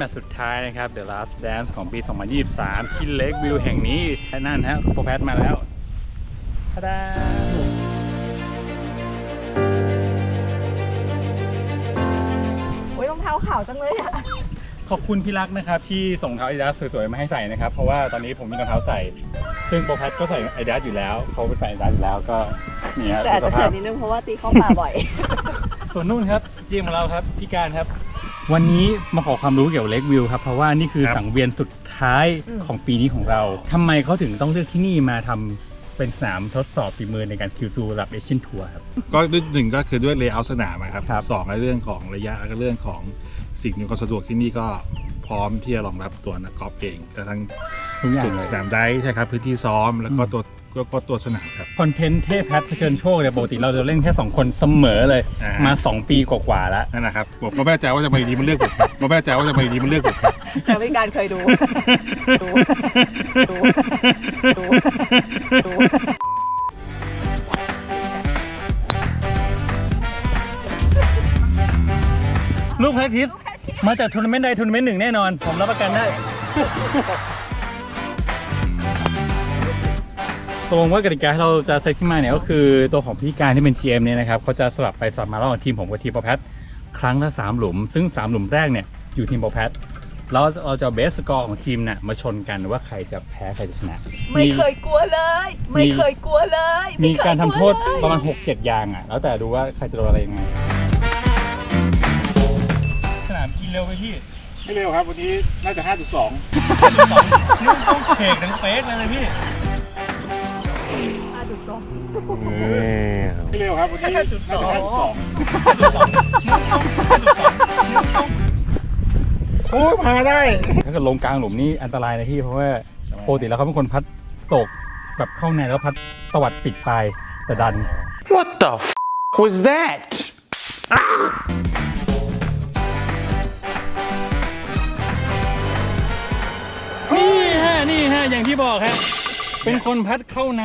แมตช์สุดท้ายนะครับ The Last Dance ของปี 2023 ที่เล k วิวแห่งนี้และนั่นฮะโปรแพทมาแล้วทาดาโอ้ยรองเท้าขาวจังเลยอะขอบคุณพี่รักนะครับ ที่ส่งเท้า Adidas สวยๆมาให้ใส่นะครับ เพราะว่าตอนนี้ผมมีรองเท้าใส่ ซึ่งโปรแพทก็ใส่ Adidas อยู่แล้ว เขาไปใส่ Adidas อยู่แล้วก็เนี่ยแต่อาจสุจะขเฉิภาพนนิดนึงเพราะว่าตีเข้าป่าบ่อย ส่วนนู่นครับจีมของเราครับพี่การครับ วันนี้มาขอความรู้เกี่ยวกับเล k วิวครับ เพราะว่านี่คือครับ สังเวียนสุดท้ายอืม ของปีนี้ของเราทำไมเขาถึงต้องเลือกที่นี่มาทำเป็นสนามทดสอบฝีมือในการคิวซูระดับเอเชียนทัวร์ครับ ก็ด้วยหนึ่งก็คือด้วยเลเยอร์สนามอะครับครับ สองในเรื่องของระยะแล้วก็เรื่องของสิ่งอำนวยความสะดวกที่นี่ก็พร้อมที่จะรองรับตัวนักกอล์ฟเองกระทั่งทุกอย่างส่วนเลยสนามได้ใช่ครับพื้นที่ซ้อมแล้วก็ตัว ก็ก็ตัวสนามครับ คอนเทนต์เทพแพทเผชิญโชคเนี่ยปกติเราจะเล่นแค่2คนเสมอเลย อ่ามา 2 ปีกว่าๆแล้ว นั่นนะครับผมก็ไม่แน่ใจว่าจะมาอยู่ดีมันเลือกผมครับผมไม่แน่ใจว่าจะมาอยู่ดีมันเลือกผมครับ แต่พี่การเคยดู ดู ดู ดูดูลูกแพททิสมาจากทัวร์นาเมนต์ใดทัวร์นาเมนต์หนึ่งแน่นอน ผมรับประกันได้ ตรงว่ากติกาที่เราจะเซตขึ้นมาเนี่ยก็คือตัวของพี่การที่เป็น GM เนี่ยนะครับเขาจะสลับไปสลับมาระหว่างทีมผมกับทีมโปรแพทครั้งละ3หลุม ซึ่ง3หลุมแรกเนี่ยอยู่ทีมโปรแพทแล้วเราจะเอาเบสสกอร์ของทีมน่ะมาชนกันว่าใครจะแพ้ใครจะชนะ ไม่เคยกลัวเลย ไม่เคยกลัวเลยมีไเคยการทำโทษกลัวเลยประมาณ6-7อย่างอะ แล้วแต่ดูว่าใครจะโดนอะไรยังไงสนามกินเร็วไปพี่ไม่เร็วครับ วันนี้น่าจะ 5.2นี่ต้องเขกทั้งเฟสเลยนะพี่ ห้าจุดสองไม่เร็วครับวันนี้น่าจะ5.2โอ้ยพาได้ถ้าเกิดลงกลางหลุมนี่อันตรายนะพี่เพราะว่าปกติแล้วเขาเป็นคนพัดตกแบบเข้าในแล้วพัดตวัดปิดปลายแต่ดัน What the f was that? นี่ฮะนี่ฮะอย่างที่บอกฮะเป็นคนพัดเข้าใน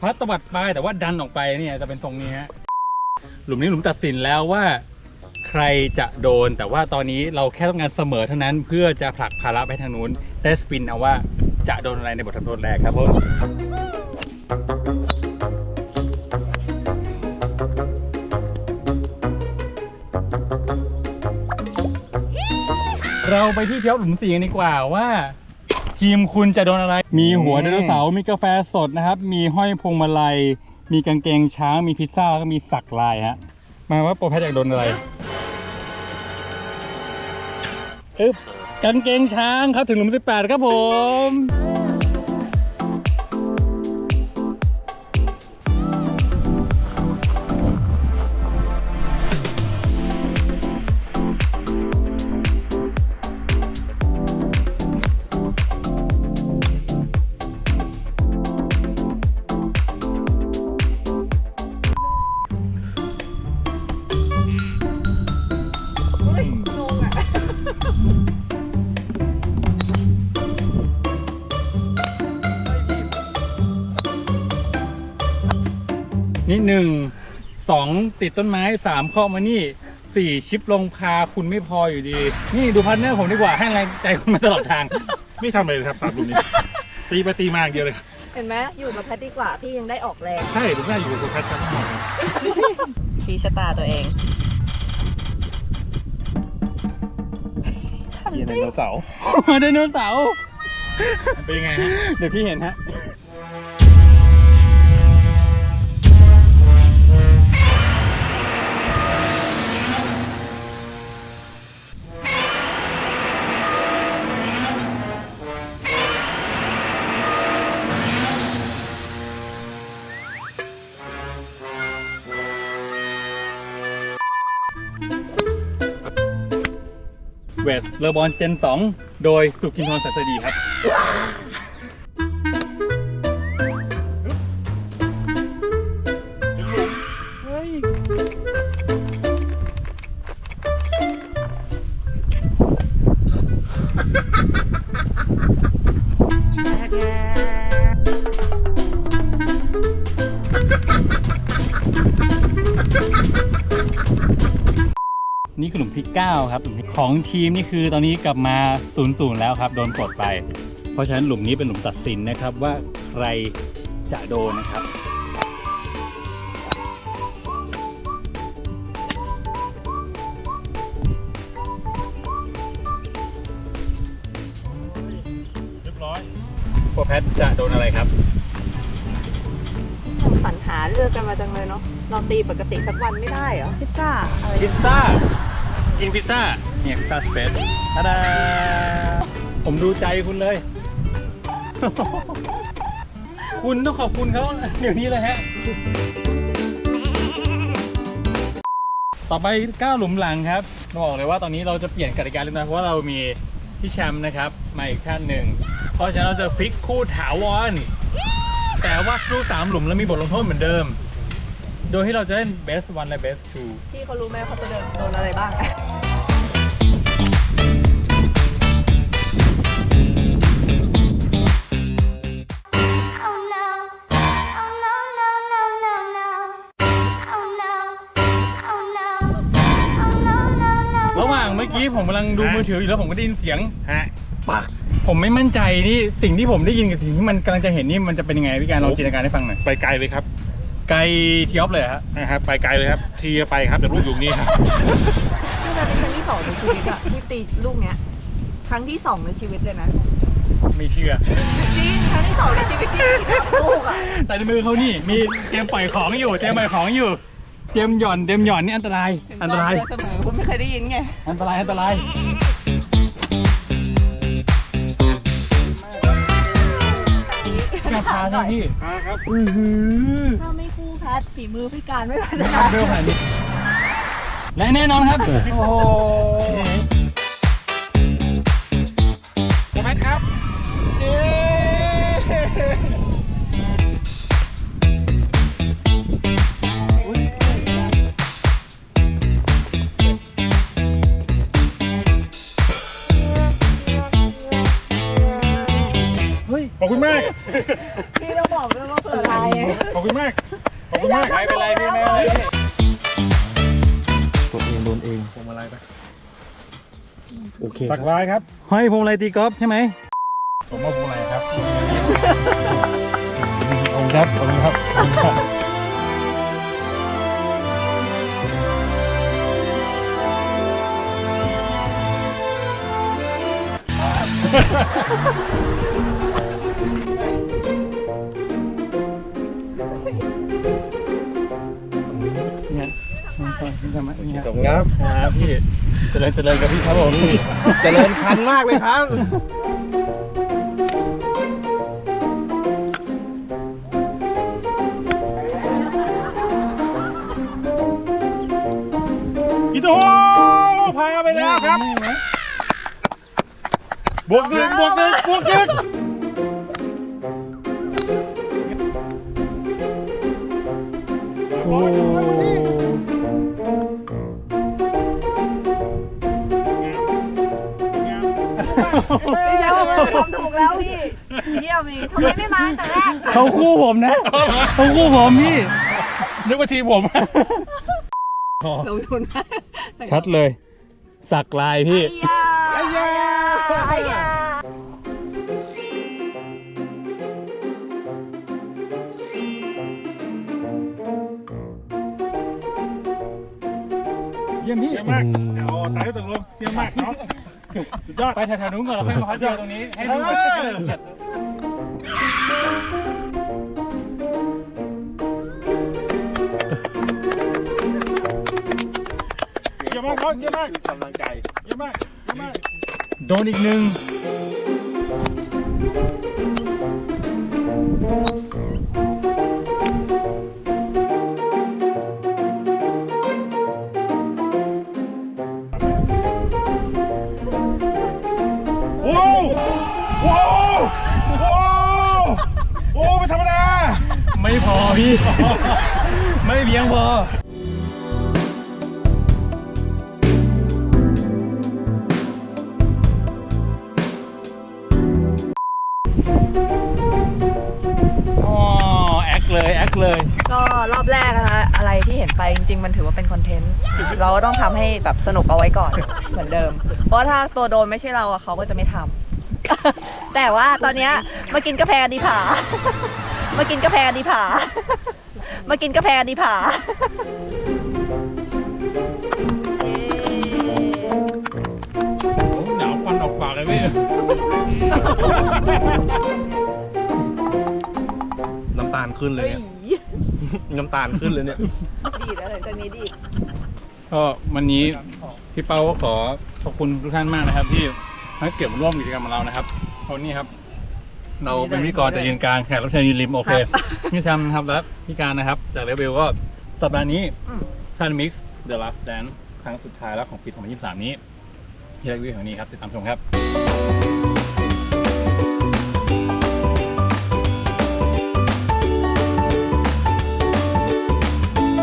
พัดตวัดปลายแต่ว่าดันออกไปเนี่ยจะเป็นตรงนี้ฮะหลุมนี้หลุมตัดสินแล้วว่า ใครจะโดน แต่ว่าตอนนี้เราแค่ต้องการเสมอเท่านั้นเพื่อจะผลักภาระไปทางนู้นได้สปินเอาว่าจะโดนอะไรในบททำโทษแรกครับผมเราไปที่เที่ยวหลุมสี่กันดีกว่าว่า ทีมคุณจะโดนอะไร มีหัวไดโนเสาร์มีกาแฟสดนะครับ มีห้อยพวงมาลัย มีกางเกงช้าง มีพิซซ่าแล้วก็มีสักลายฮะ มาว่าโปรแพทอยากโดนอะไรอึ๊บกางเกงช้างครับถึงหลุม18 ครับผม หนึ่งสองติดต้นไม้สามเข้ามานี่สี่ชิปลงพาคุณไม่พออยู่ดี นี่ดูพันเนอร์ผมดีกว่าให้แรงใจคุณมาตลอดทาง ไม่ทำอะไรเลยครับสามลูกนี้ ตีไปตีมาอย่างเดียวเลยครับเห็นไหมอยู่กับแพทดีกว่าพี่ยังได้ออกแรงใช่ลูกหน้าอยู่กับโฟกัสครับทั้งหมดครับชี้ชะตาตัวเองเยียนไดโนเสาร์มาไดโนเสาร์เป็นยังไงฮะเดี๋ยวพี่เห็นฮะ เวสเลอบอลเจน 2 โดยสุขินทรสัสดีครับเฮ้ยนนี่คือหลุมที่ 9 ครับหลุมที่ ของทีมนี่คือตอนนี้กลับมา0ูนย์แล้วครับโดนปลดไป เพราะฉะนั้นหลุมนี้เป็นหลุมตัดสินนะครับว่าใครจะโดนนะครับเรียบร้อยพวกแพทจะโดนอะไรครับสรรหาเลือกกันมาจังเลยเนาะเราตีปกติสักวันไม่ได้เหรอพิซซ่าอะไรพิซซ่า กินพิซซ่าเนี่ยพิซซ่าสเปซทาดาผมดูใจคุณเลย คุณต้องขอบคุณเขาเดี๋ยวนี้เลยฮะ ต่อไปก้าวหลุมหลังครับบอกเลยว่าตอนนี้เราจะเปลี่ยนกติกาเล็กน้อยเพราะว่าเรามีพี่แชมป์นะครับมาอีกท่านหนึ่ง เพราะฉะนั้นเราจะฟิกคู่ถาวร แต่ว่าคู่สามหลุมแล้วมีบทลงโทษเหมือนเดิม โดยที่เราจะเล่น best one และ best two พี่เขารู้ไหมเขาจะเดินโดนอะไรบ้าง Oh no. Oh no, no, no, no, no. Oh no. Oh no. Oh no, no, no. ระหว่างเมื่อกี้ผมกำลังดูมือถืออยู่แล้วผมก็ได้ยินเสียง ฮะ ปัก ผมไม่มั่นใจนี่สิ่งที่ผมได้ยินกับสิ่งที่มันกำลังจะเห็นนี่มันจะเป็นยังไงพี่การลองจินตนาการให้ฟังหน่อย ไปไกลเลยครับ ไกลทีออฟเลยเหรอฮะนะครับไปไกลเลยครับ ทีไปครับแต่ลูกอยู่นี่ครับนี่จะเป็นครั้งที่สองในชีวิตอะที่ตีลูกเนี้ยครั้งที่สองในชีวิตเลยนะไม่เชื่อจริงครั้งที่สองในชีวิตที่ตีลูกอะแต่ในมือเขานี่มีเตรียมปล่อยของอยู่เตรียมปล่อยของอยู่เตรียมหย่อนเตรียมหย่อนนี่อันตรายอันตรายเจอเสมอคุณไม่เคยได้ยินไงอันตรายอันตรายแม่พาใช่พี่ครับอือหือถ้าไม่คู่ แพทฝีมือพี่การไม่ไหวไม่นะทำเร็วขนาดนี้และแน่นอนครับ โอ้โหโมแมนครับ เย้ขอบคุณมาก พี่ต้องบอกด้วยว่าเผื่ออะไร ขอบคุณมากขอบคุณ มากไม่เป็นไรพี่ไม่เป็นไรตัวเองโดนเองผมอะไรไปโอเคสักร้ายครับห้อยพวงไรตีกอล์ฟใช่ไหมผมว่าผมอะไรครับผมครับผมครับเนี่ย นี่ก่อนนี่ก่อนมานี่ครับครับครับพี่เจริญเจริญกับพี่ครับผมเจริญพันธุ์มากเลยครับอีโตพาไปแล้วครับ บวกหนึ่งบวกหนึ่งบวกหนึ่งโอ้ พี่แชมป์ทำถูกแล้วพี่เยี่ยมอีกทำไมไม่มาตั้งแต่แรกเขาคู่ผมนะเขาคู่ผมพี่ นึกว่าทีมผม ลงทุนชัดเลย สักลายพี่ ไอ้ยาไอ้ยาเยี่ยมพี่เยี่ยมมากเอาตายแล้วตกลงเยี่ยมมากน้อง สุดยอด ไปแถวๆนู้นก่อนแล้วค่อยมาพัดเดียวตรงนี้ ให้ดูเอแบบอละเอียดเยี่ยมมากน้องเยี่ยมมากกำลังใจ เยี่ยมมาก เยี่ยมมาก โดนอีกหนึ่ง ไม่พอพี่ ไม่เพียงพออ๋อแอคเลยแอคเลย ก็รอบแรกนะคะอะไรที่เห็นไปจริงๆ มันถือว่าเป็นคอนเทนต์ เราก็ต้องทำให้แบบสนุกเอาไว้ก่อนเหมือนเดิม เพราะถ้าตัวโดนไม่ใช่เราอะเขาก็จะไม่ทำแต่ว่าตอนเนี้ยมากินกาแฟดีผา มากินกาแฟดีผา มากินกาแฟดีผาเย้โอ้หนาวควันออกปากเลยพี่น้ำตาลขึ้นเลยเฮ้ยเนี่ย น้ำตาลขึ้นเลยเนี่ย ดีดแล้วหลังจากนี้ดีดก็วันนี้พี่เปาก็ขอขอบคุณทุกท่านมากนะครับ ที่ให้เก็บร่วมกิจกรรมของเรานะครับวันนี้ครับ เราเป็นพิธีกรแต่ยืนกลางแขกรับเชิญยืนริมโอเคพี่แซมนะครับและพี่การนะครับ จากเลเวลก็สัปดาห์นี้ชันมิกซ์ The Last Dance ครั้งสุดท้ายแล้วของปี 2023 นี้ที่ไลฟ์วิวแห่งนี้ครับติดตามชมครับ